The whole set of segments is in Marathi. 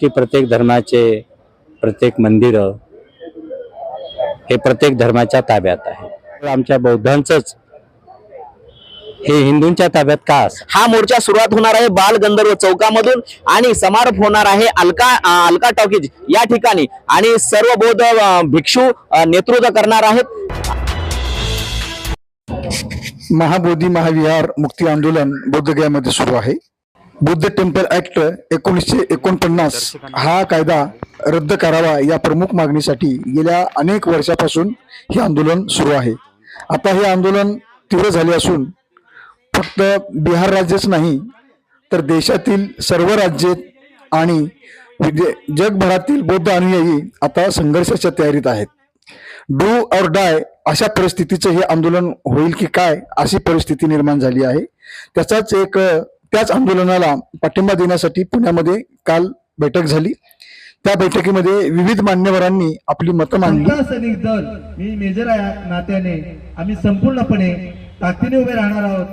की प्रत्येक धर्माचे प्रत्येक मंदिर हे प्रत्येक धर्माच्या ताब्यात आहे. आमच्या बौद्धांचंच हे हिंदूंच्या ताब्यात का असं? हा मोर्चा सुरुवात होणार आहे बाल गंधर्व चौकामधून आणि समारोप होणार आहे अलका अलका टॉकीज या ठिकाणी. आणि सर्व बौद्ध भिक्षू नेतृत्व करणार आहेत. महाबोधी महाविहार मुक्ती आंदोलन बोधगयामध्ये सुरू आहे. बुद्ध टेम्पल ऍक्ट एकोणीसशे एकोणपन्नास हा कायदा रद्द करावा या प्रमुख मागणीसाठी गेल्या अनेक वर्षापासून हे आंदोलन सुरू आहे. आता हे आंदोलन तीव्र झाले असून फक्त बिहार राज्यच नाही तर देशातील सर्व राज्ये आणि विदे जगभरातील बौद्ध अनुयायी आता संघर्षाच्या तयारीत आहेत. डू और डाय अशा परिस्थितीचं हे आंदोलन होईल की काय अशी परिस्थिती निर्माण झाली आहे. त्याचाच एक त्याच आंदोलनाला पाठिंबा देण्यासाठी पुण्यामध्ये काल बैठक झाली. त्या बैठकीमध्ये विविध मान्यवरांनी आपली मतं मांडली. सैनिक दल मी मेजर नात्याने आम्ही संपूर्णपणे ताकदीने उभे राहणार आहोत.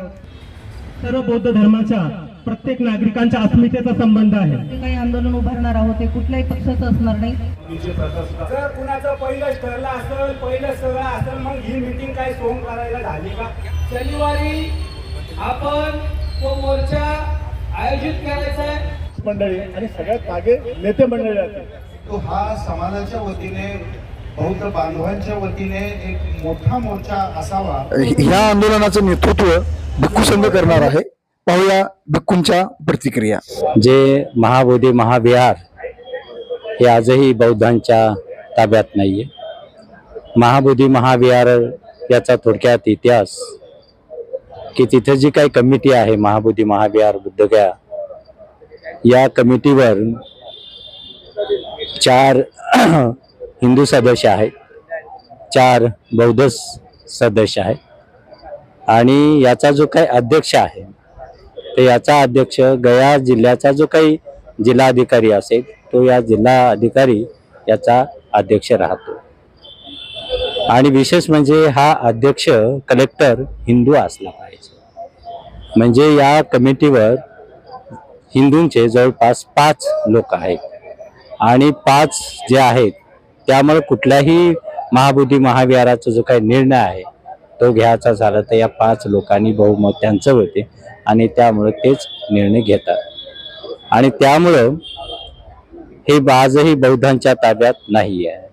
सर्व बौद्ध धर्माच्या प्रत्येक नागरिकांच्या अस्मितेचा संबंध आहे. काही आंदोलन उभारणार आहोत ते कुठल्याही पक्षाचं असणार नाही. जर कुणाचं पहिलंच ठरलं असेल पहिलं सगळं असेल मग ही मिटिंग काय सोम करायला झाली का? शनिवारी आपण तो मोर्चा आयोजित करायचा आहे. मंडळी आणि सगळ्यात मागे नेते मंडळी आहेत. तो हा समाजाच्या वतीने बौद्ध बांधवांच्या वतीने एक मोठा मोर्चा असावा. ह्या आंदोलनाचं नेतृत्व भिक्खू संघ करणार आहे. पाहूया भिक्खूंच्या प्रतिक्रिया. जे महाबोधी महाविहार हे आजही बौद्धांच्या ताब्यात नाहीये. महाबोधी महाविहार याचा थोडक्यात इतिहास की तिथे जी काही कमिटी आहे महाबोधी महाविहार बुद्धगया या कमिटीवर चार हिंदू सदस्य आहेत. चार बौद्ध सदस्य आहेत. आणि याचा जो काही अध्यक्ष आहे तर याचा अध्यक्ष गया जिल्ह्याचा जो काही जिल्हाधिकारी असेल तो या जिल्हा अधिकारी याचा अध्यक्ष राहतो. आणि विशेष म्हणजे हा अध्यक्ष कलेक्टर हिंदू असला पाहिजे. म्हणजे या कमिटीवर हिंदूंचे जवळपास पाच लोक आहेत. आणि पाच जे आहेत त्यामुळे कुठल्याही महाबुद्धी महाविहाराचा जो काही निर्णय आहे तो घ्यायचा झाला तर या पाच लोकांनी बहुमत त्यांचं होते आणि त्यामुळे तेच निर्णय घेतात. आणि त्यामुळं हे आजही बौद्धांच्या ताब्यात नाही आहे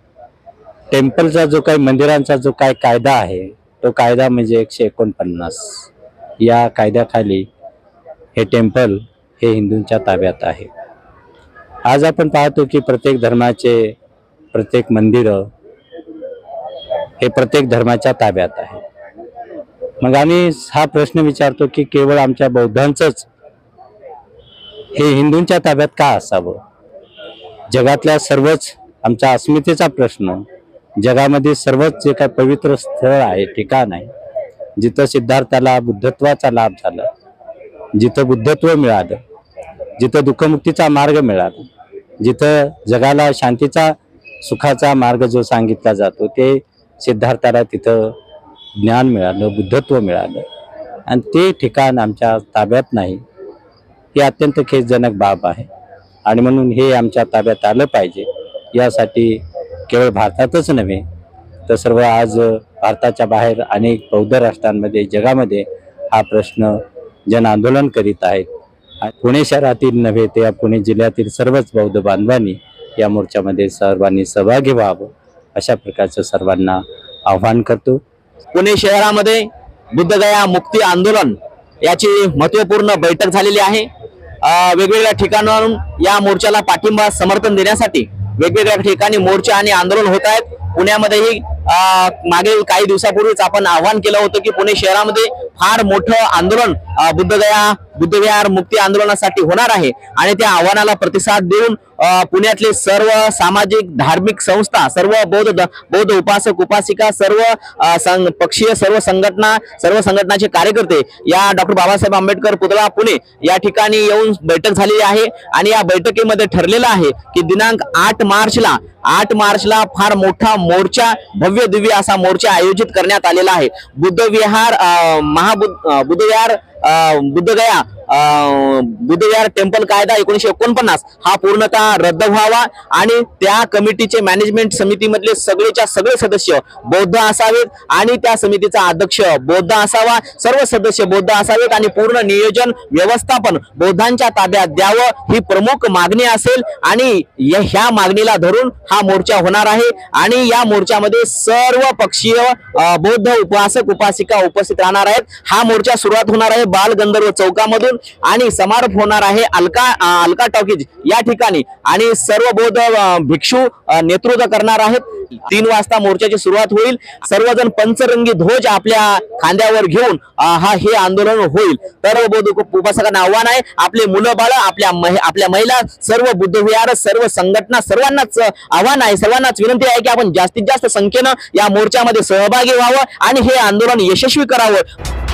टेम्पलचा जो काही मंदिरांचा जो काही कायदा आहे तो कायदा म्हणजे एकशे एकोणपन्नास. या कायद्याखाली हे टेम्पल हे हिंदूंच्या ताब्यात आहे. आज आपण पाहतो की प्रत्येक धर्माचे प्रत्येक मंदिर हे प्रत्येक धर्माच्या ताब्यात आहे. मग आम्ही हा प्रश्न विचारतो की केवळ आमच्या बौद्धांचंच हे हिंदूंच्या ताब्यात का असावं? जगातल्या सर्वच आमच्या अस्मितेचा प्रश्न जगामध्ये सर्वच जे काही पवित्र स्थळ आहे ठिकाण आहे जिथं सिद्धार्थाला बुद्धत्वाचा लाभ झाला जिथं बुद्धत्व मिळालं जिथं दुःखमुक्तीचा मार्ग मिळाला जिथं जगाला शांतीचा सुखाचा मार्ग जो सांगितला जातो ते सिद्धार्थाला तिथं ज्ञान मिळालं बुद्धत्व मिळालं. आणि ते ठिकाण आमच्या ताब्यात नाही. ही अत्यंत खेदजनक बाब आहे. आणि म्हणून हे आमच्या ताब्यात आलं पाहिजे. यासाठी केवळ भारतातच नव्हे तर सर्व आज भारताच्या बाहेर अनेक बौद्ध राष्ट्रांमध्ये जगामध्ये हा प्रश्न जन आंदोलन करीत आहेत. पुणे शहरातील नव्हे तर या पुणे जिल्ह्यातील सर्वच बौद्ध बांधवांनी या मोर्चामध्ये सर्वांनी सहभागी व्हावं अशा प्रकारचं सर्वांना आव्हान करतो. पुणे शहरामध्ये बुद्धगया मुक्ती आंदोलन याची महत्त्वपूर्ण बैठक झालेली आहे. वेगवेगळ्या ठिकाणावरून या मोर्चाला पाठिंबा समर्थन देण्यासाठी वेगवेगळ्या ठिकाणी मोर्चा आणि आंदोलन होत आहेत. पुण्यामध्येही मागील काही दिवसापूर्वीच आपण आव्हान केलं होतं की पुणे शहरामध्ये फार मोठं आंदोलन बुद्धगया बुद्धविहार मुक्ती आंदोलनासाठी होणार आहे. आणि त्या आव्हानाला प्रतिसाद देऊन पुण्यातले सर्व सामाजिक धार्मिक संस्था सर्व बौद्ध बौद्ध उपासक उपासिका सर्व पक्षीय सर्व संघटना सर्व संघटनाचे कार्यकर्ते या डॉक्टर बाबासाहेब आंबेडकर पुतळा पुणे या ठिकाणी येऊन बैठक झालेली आहे. आणि या बैठकीमध्ये ठरलेलं आहे की दिनांक आठ मार्चला आठ मार्चला फार मोठा मोर्चा भव्य दिव्य असा मोर्चा आयोजित करण्यात आलेला आहे. बुद्धविहार महाबुद्ध बुद्धविहार बुद्धगया अं, टेम्पल कायदा एकोणीशे एकोणपन्नास हा पूर्णतः रद्द व्हावा आणि त्या कमिटीचे मॅनेजमेंट समितीमधले सगळेच्या सगळे सदस्य बौद्ध असावेत आणि त्या समितीचा अध्यक्ष बौद्ध असावा. सर्व सदस्य बौद्ध असावेत आणि पूर्ण नियोजन व्यवस्थापन बौद्धांच्या ताब्यात द्यावं ही प्रमुख मागणी असेल आणि ह्या मागणीला धरून हा मोर्चा होणार आहे आणि या मोर्चामध्ये सर्व पक्षीय बौद्ध उपासक उपासिका उपस्थित राहणार आहेत. हा मोर्चा सुरुवात होणार आहे बाल गंधर्व चौकामधून. आणि समारोप होणार आहे अलका अलका टॉकीज या ठिकाणी. आणि सर्व बौद्ध भिक्षू नेतृत्व करणार आहेत. तीन वाजता मोर्चाची सुरुवात होईल. सर्वजण पंचरंगी ध्वज आपल्या खांद्यावर घेऊन हा हे आंदोलन होईल. सर्व बौद्ध उपासकांना आव्हान आहे. आपले मुलं बाळ आपल्या आपल्या महिला सर्व बुद्ध विहार सर्व संघटना सर्वांनाच आव्हान आहे. सर्वांनाच विनंती आहे की आपण जास्तीत जास्त संख्येनं या मोर्चामध्ये सहभागी व्हावं आणि हे आंदोलन यशस्वी करावं.